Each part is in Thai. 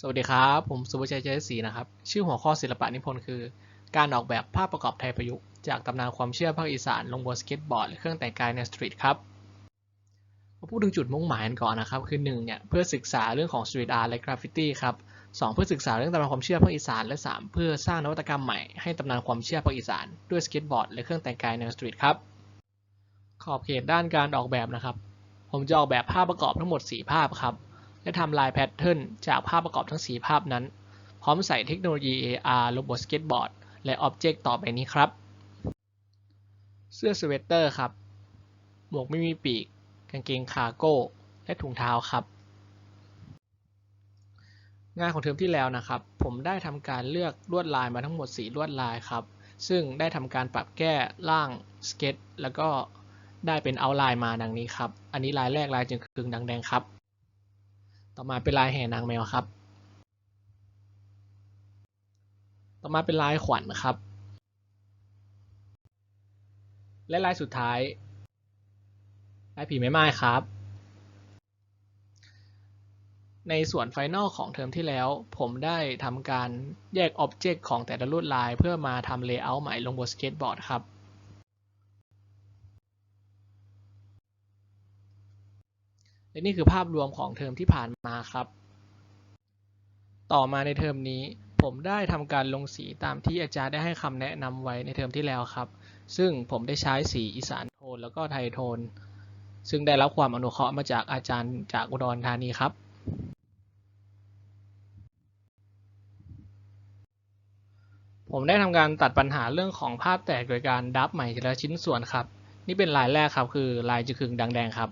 สวัสดีครับ ผมสุภชัยใจศรีนะครับ ชื่อหัวข้อศิลปะนิพนธ์คือ การออกแบบภาพประกอบไทยประยุกต์จากตำนานความเชื่อภาคอีสานลงบนสเก็ตบอร์ดและเครื่องแต่งกายในสตรีทครับมาพูดถึงจุดมุ่งหมายกันก่อนนะครับ คือ1เนี่ยเพื่อศึกษาเรื่องของสตรีทอาร์ตและกราฟฟิตี้ครับสเพื่อศึกษาเรื่องตำนานความเชื่อภาคอีสานและ 3 เพื่อสร้างนวัตกรรมใหม่ให้ตำนานความเชื่อภาคอีสานด้วยสเก็ตบอร์ดและเครื่องแต่งกายในสตรีทครับขอบเขตด้านการออกแบบนะครับ ผมจะออกแบบภาพประกอบทั้งหมด 4 ภาพครับ และทำลายแพทเทิร์นจากภาพประกอบทั้ง 4 ภาพนั้น พร้อมใส่เทคโนโลยี AR ลงบนสเก็ตบอร์ด และอ็อบเจกต์ต่อไปนี้ครับ เสื้อสเวตเตอร์ครับ หมวกไม่มีปีก กางเกงคาร์โก้ และถุงเท้าครับ งานของเทอมที่แล้วนะครับ ผมได้ทำการเลือกลวดลายมาทั้งหมด 4 ลวดลายครับ ซึ่งได้ทำการปรับแก้ร่างสเก็ตแล้วก็ได้เป็นเอาไลน์มาดังนี้ครับ อันนี้ลายแรกลายจึงคืงดังแดงครับ ต่อมาเป็นลายแห่นางแมวครับ ต่อมาเป็นลายขวัญครับ และลายสุดท้าย ลายผีแม่ไม้ครับ ในส่วนไฟนอลของเทอมที่แล้ว ผมได้ทำการแยกอ็อบเจกต์ของแต่ละลวดลายเพื่อมาทำเลเยอร์ใหม่ลงบนสเก็ตบอร์ดครับ และนี่คือภาพรวมของเทอมที่ผ่านมาครับ ต่อมาในเทอมนี้ ผมได้ทำการลงสีตามที่อาจารย์ได้ให้คำแนะนำไว้ในเทอมที่แล้วครับ ซึ่งผมได้ใช้สีอีสานโทนแล้วก็ไทยโทน ซึ่งได้รับความอนุเคราะห์มาจากอาจารย์จากอุดรธานีครับผมได้ทำการตัดปัญหาเรื่องของภาพแตกโดยการดับใหม่ทีละชิ้นส่วนครับ นี่เป็นลายแรกครับคือลายจะขึงดังแดงครับ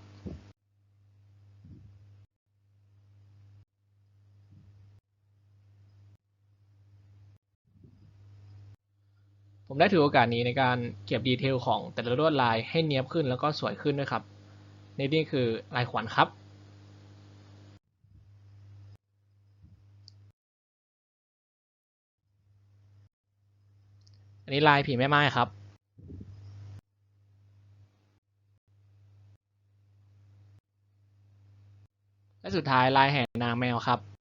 ผมได้ถือโอกาสนี้ในการเก็บดีเทลของแต่ละลวดลายให้เนียบขึ้นแล้วก็สวยขึ้นด้วยครับในนี่คือลายขวัญครับ อันนี้ลายผีแม่ไม้ครับและสุดท้ายลายแห่นางแมวครับ และ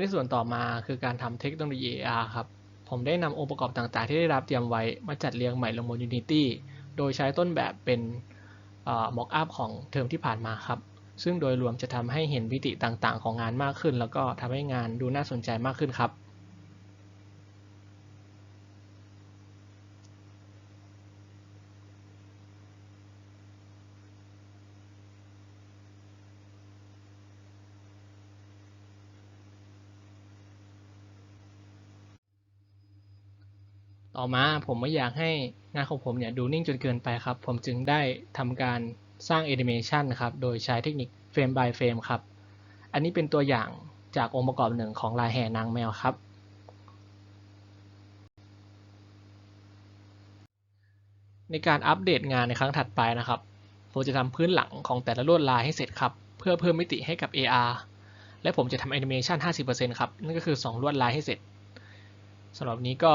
ในส่วนต่อมาคือการทำเทคโนโลยี AR ครับ ผมได้นำองค์ประกอบต่างๆ ที่ได้รับเตรียมไว้มาจัดเรียงใหม่ลงบน Unity โดยใช้ต้นแบบเป็นมอกอัพของเทอมที่ผ่านมาครับ ซึ่งโดยรวมจะทำให้เห็นวิติต่างๆ ของงานมากขึ้น แล้วก็ทำให้งานดูน่าสนใจมากขึ้นครับ ต่อมาผมไม่อยากให้งานของผมเนี่ยดูนิ่งจนเกินไปครับ ผมจึงได้ทำการสร้างแอนิเมชันครับโดยใช้เทคนิคเฟรม by เฟรมครับ อันนี้เป็นตัวอย่างจากองค์ประกอบหนึ่งของลายแห่นางแมวครับในการอัปเดตงานในครั้งถัดไปนะครับ ผมจะทำพื้นหลังของแต่ละลวดลายให้เสร็จครับ เพื่อเพิ่มมิติให้กับ AR และผมจะทำแอนิเมชัน50%ครับ นั่นก็คือ 2 ลวดลายให้เสร็จสำหรับนี้ก็